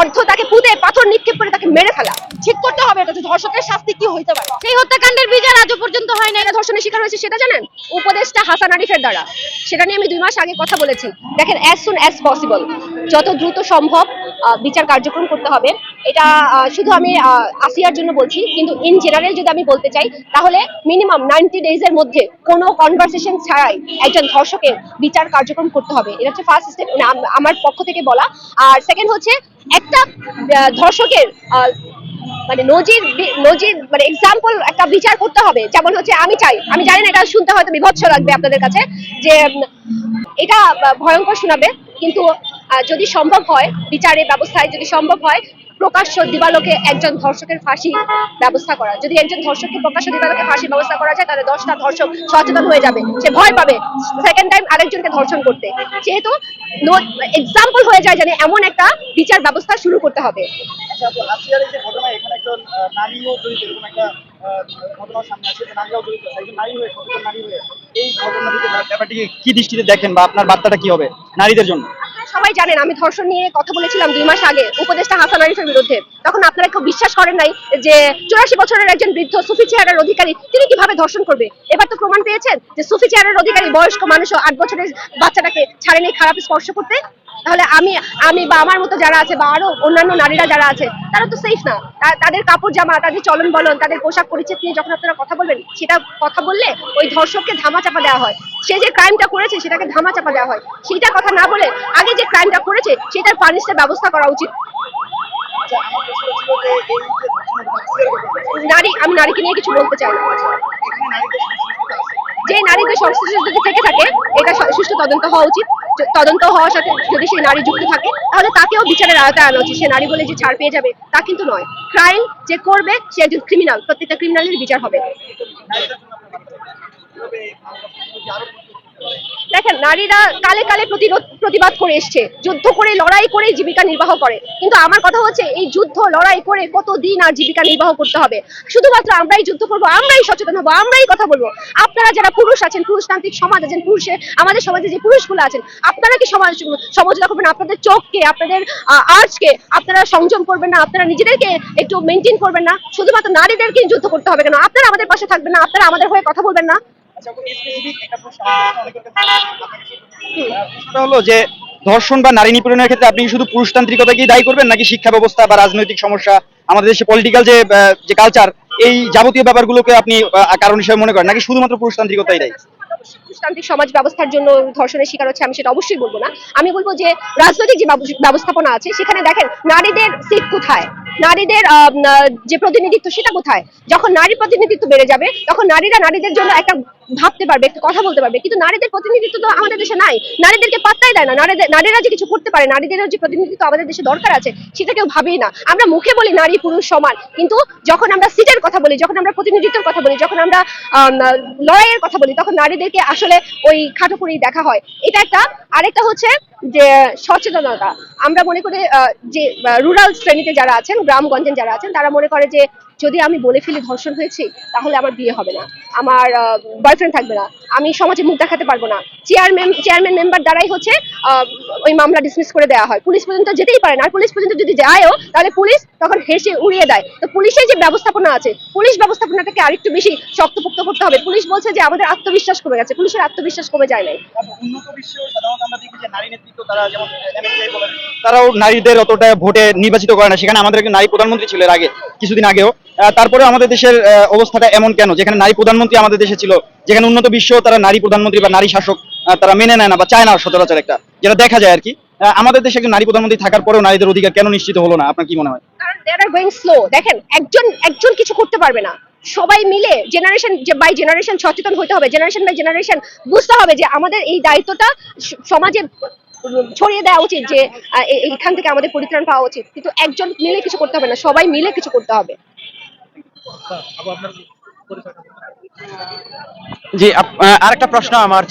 অর্ধ তাকে পুঁতে পাথর নিক্ষেপ করে তাকে মেরে ফেলা। ঠিক করতে হবে, এটা ধর্ষকের শাস্তি, কি হইতে পারে? সেই হত্যাকাণ্ডের বিচার আজও পর্যন্ত হয় না, এটা ধর্ষণের শিকার হয়েছে সেটা জানেন? উপদেশটা হাসান আরিফের দ্বারা। সেটা নিয়ে আমি দুই মাস আগে কথা বলেছি। দেখেন অ্যাজ সুন অ্যাজ পসিবল যত দ্রুত সম্ভব বিচার কার্যক্রম করতে হবে। এটা শুধু আমি আসিয়ার জন্য বলছি, কিন্তু ইন জেনারেল যদি আমি বলতে চাই, তাহলে মিনিমাম নাইনটি ডেজ এর মধ্যে কোনো কনভারসেশন ছাড়াই একজন ধর্ষকের বিচার কার্যক্রম করতে হবে। এটা হচ্ছে ফার্স্ট স্টেপ আমার পক্ষ থেকে বলা। আর সেকেন্ড হচ্ছে, একটা ধর্ষকের মানে নজির নজির মানে এক্সাম্পল একটা বিচার করতে হবে। যেমন হচ্ছে, আমি চাই, আমি জানি না এটা শুনতে হয়তো বিভৎস লাগবে আপনাদের কাছে, যে এটা ভয়ঙ্কর শোনাবে, কিন্তু যদি সম্ভব হয়, বিচারের ব্যবস্থায় যদি সম্ভব হয়, প্রকাশ্য দিবালোকে একজন ধর্ষকের ফাঁসি ব্যবস্থা করা। যদি একজন ধর্ষককে প্রকাশ্য দিবালোকে ফাঁসি ব্যবস্থা করা যায়, তাহলে দশটা ধর্ষক সচেতন হয়ে যাবে। সে ভয় পাবে সেকেন্ড টাইম আরেকজনকে ধর্ষণ করতে। যেহেতু এক্সাম্পল হয়ে যায় জানে এমন একটা বিচার ব্যবস্থা শুরু করতে হবে। আচ্ছা কি দৃষ্টিতে দেখেন বা আপনার বার্তাটা কি হবে নারীদের জন্য? সবাই জানেন, আমি ধর্ষণ নিয়ে কথা বলেছিলাম দুই মাস আগে উপদেষ্টা হাসান আরিফের বিরুদ্ধে। তখন আপনারা কেউ বিশ্বাস করেন নাই যে চুরাশি বছরের একজন বৃদ্ধ সুফি চেহারার অধিকারী, তিনি কীভাবে ধর্ষণ করবে? এবার তো প্রমাণ পেয়েছেন যে সুফি চেহারার অধিকারী বয়স্ক মানুষও আট বছরের বাচ্চাটাকে ছাড়েনি খারাপ স্পর্শ করতে। তাহলে আমি আমি বা আমার মতো যারা আছে বা আরও অন্যান্য নারীরা যারা আছে, তারা তো সেফ না। তাদের কাপড় জামা, তাদের চলন বলন, তাদের পোশাক পরিচ্ছেদ নিয়ে যখন আপনারা কথা বলবেন, সেটা কথা বললে ওই ধর্ষককে ধামা চাপা দেওয়া হয়। সে যে ক্রাইমটা করেছে, সেটাকে ধামা চাপা দেওয়া হয়। সেটা কথা না বলে আগে যে ক্রাইমটা করেছে, সেটার পানিশের ব্যবস্থা করা উচিত। নারী, আমি নারীকে নিয়ে কিছু বলতে চাই যে নারীদের সংশ্লিষ্ট থেকে থাকে, এটা সুষ্ঠু তদন্ত হওয়া উচিত। তদন্ত হওয়ার সাথে যদি সেই নারী যুক্ত থাকে, তাহলে তাকেও বিচারের আওতায় আনা উচিত। সে নারী বলে যে ছাড় পেয়ে যাবে, তা কিন্তু নয়। ক্রাইম যে করবে, সে একজন ক্রিমিনাল প্রত্যেকটা ক্রিমিনালের বিচার হবে। দেখেন, নারীরা কালে কালে প্রতিরোধ, প্রতিবাদ করে এসছে, যুদ্ধ করে, লড়াই করে জীবিকা নির্বাহ করে। কিন্তু আমার কথা হচ্ছে, এই যুদ্ধ, লড়াই করে কত দিন আর জীবিকা নির্বাহ করতে হবে? শুধুমাত্র আমরাই যুদ্ধ করব, আমরাই সচেতন হব, আমরাই কথা বলব। আপনারা যারা পুরুষ আছেন, পুরুষতান্ত্রিক সমাজ আছেন, পুরুষে, আমাদের সমাজে যে পুরুষগুলো আছেন, আপনারা কি সমাজ সমাজতা করবেন আপনাদের চোখকে, আপনাদের আর্টসকে আপনারা সংযম করবেন না? আপনারা নিজেদেরকে একটু মেনটেন করবেন না? শুধুমাত্র নারীদেরকে যুদ্ধ করতে হবে কেন? আপনারা আমাদের পাশে থাকবেন না? আপনারা আমাদের হয়ে কথা বলবেন না? আচ্ছা প্রশ্নটা হলো যে ধর্ষণ বা নারী নিপীড়নের ক্ষেত্রে আপনি শুধু পুরুষতান্ত্রিকতাকেই দায়ী করবেন নাকি শিক্ষা ব্যবস্থা বা রাজনৈতিক সমস্যা আমাদের দেশে পলিটিক্যাল যে যে কালচার এই যাবতীয় ব্যাপারগুলোকে আপনি কারণ হিসেবে মনে করেন নাকি শুধুমাত্র পুরুষতান্ত্রিকতাই দায়ী? পুরুষতান্ত্রিক সমাজ ব্যবস্থার জন্য ধর্ষণের শিকার হচ্ছে আমি সেটা অবশ্যই বলব না। আমি বলব যে রাজনৈতিক যে ব্যবস্থাপনা আছে সেখানে দেখেন নারীদের সিট কোথায়? নারীদের যে প্রতিনিধিত্ব সেটা কোথায়? যখন নারী প্রতিনিধিত্ব বেড়ে যাবে তখন নারীরা নারীদের জন্য একটা ভাবতে পারবে একটা কথা বলতে পারবে। কিন্তু নারীদের প্রতিনিধিত্ব তো আমাদের দেশে নাই। নারীদেরকে পাত্তাই দেয় না। নারীদের নারীরা যে কিছু করতে পারে নারীদের যে প্রতিনিধিত্ব আমাদের দেশে দরকার আছে সেটা কেউ ভাবেই না। আমরা মুখে বলি নারী পুরুষ সমান কিন্তু যখন আমরা সিটের কথা বলি যখন আমরা প্রতিনিধিত্বের কথা বলি যখন আমরা আম, লড়াইয়ের কথা বলি তখন নারীদেরকে আসলে ওই খাটো করেই দেখা হয়। এটা একটা আরেকটা হচ্ছে যে সচেতনতা। আমরা মনে করি যে রুরাল শ্রেণীতে যারা আছেন গ্রামগঞ্জে যারা আছেন তারা মনে করে যে যদি আমি বলে ফেলি ধর্ষণ হয়েছে, তাহলে আমার বিয়ে হবে না। আমার বয়ফ্রেন্ড থাকবে না। আমি সমাজে মুখ দেখাতে পারব না। চেয়ারম্যান চেয়ারম্যান মেম্বার দ্বারাই হচ্ছে ওই মামলা ডিসমিস করে দেওয়া হয়। পুলিশ পর্যন্ত যেতেই পারে না। আর পুলিশ পর্যন্ত যদি যায়ও, তাহলে পুলিশ তখন হেসে উড়িয়ে দেয়। তো পুলিশের যে ব্যবস্থাপনা আছে, পুলিশ ব্যবস্থাপনাটাকে আরেকটু বেশি শক্তপোক্ত করতে হবে। পুলিশ বলছে যে আমাদের আত্মবিশ্বাস কমে গেছে। পুলিশের আত্মবিশ্বাস কমে যায় নাই। উন্নত বিশ্বেও সাধারণত আমরা দেখি যে নারী নেতৃত্ব, তারা যেমন তারাও নারীদের অতটা ভোটে নির্বাচিত করে না। সেখানে আমাদের নারী প্রধানমন্ত্রী ছিল আগে, কিছুদিন আগেও। তারপরে আমাদের দেশের অবস্থাটা এমন কেন? যেখানে নারী প্রধানমন্ত্রী আমাদের দেশে ছিল, যেখানে উন্নত বিশ্ব তারা নারী প্রধানমন্ত্রী বা নারী শাসক তারা মেনে নেয় না বা চায় না সচরাচর একটা, যেটা দেখা যায় আর কি। আমাদের দেশে একজন নারী প্রধানমন্ত্রী থাকার পরেও নারীদের অধিকার কেন নিশ্চিত হলো না? আপনার কি মনে হয়? দেখেন, একজন একজন কিছু করতে পারবে না। সবাই মিলে জেনারেশন বাই জেনারেশন সচেতন হতে হবে। জেনারেশন বাই জেনারেশন বুঝতে হবে যে আমাদের এই দায়িত্বটা সমাজে ছড়িয়ে দেওয়া উচিত যে এখান থেকে আমাদের পরিত্রাণ পাওয়া উচিত। কিন্তু একজন মিলে কিছু করতে হবে না, সবাই মিলে কিছু করতে হবে। জি আর একটা আরেকটা প্রশ্ন আমার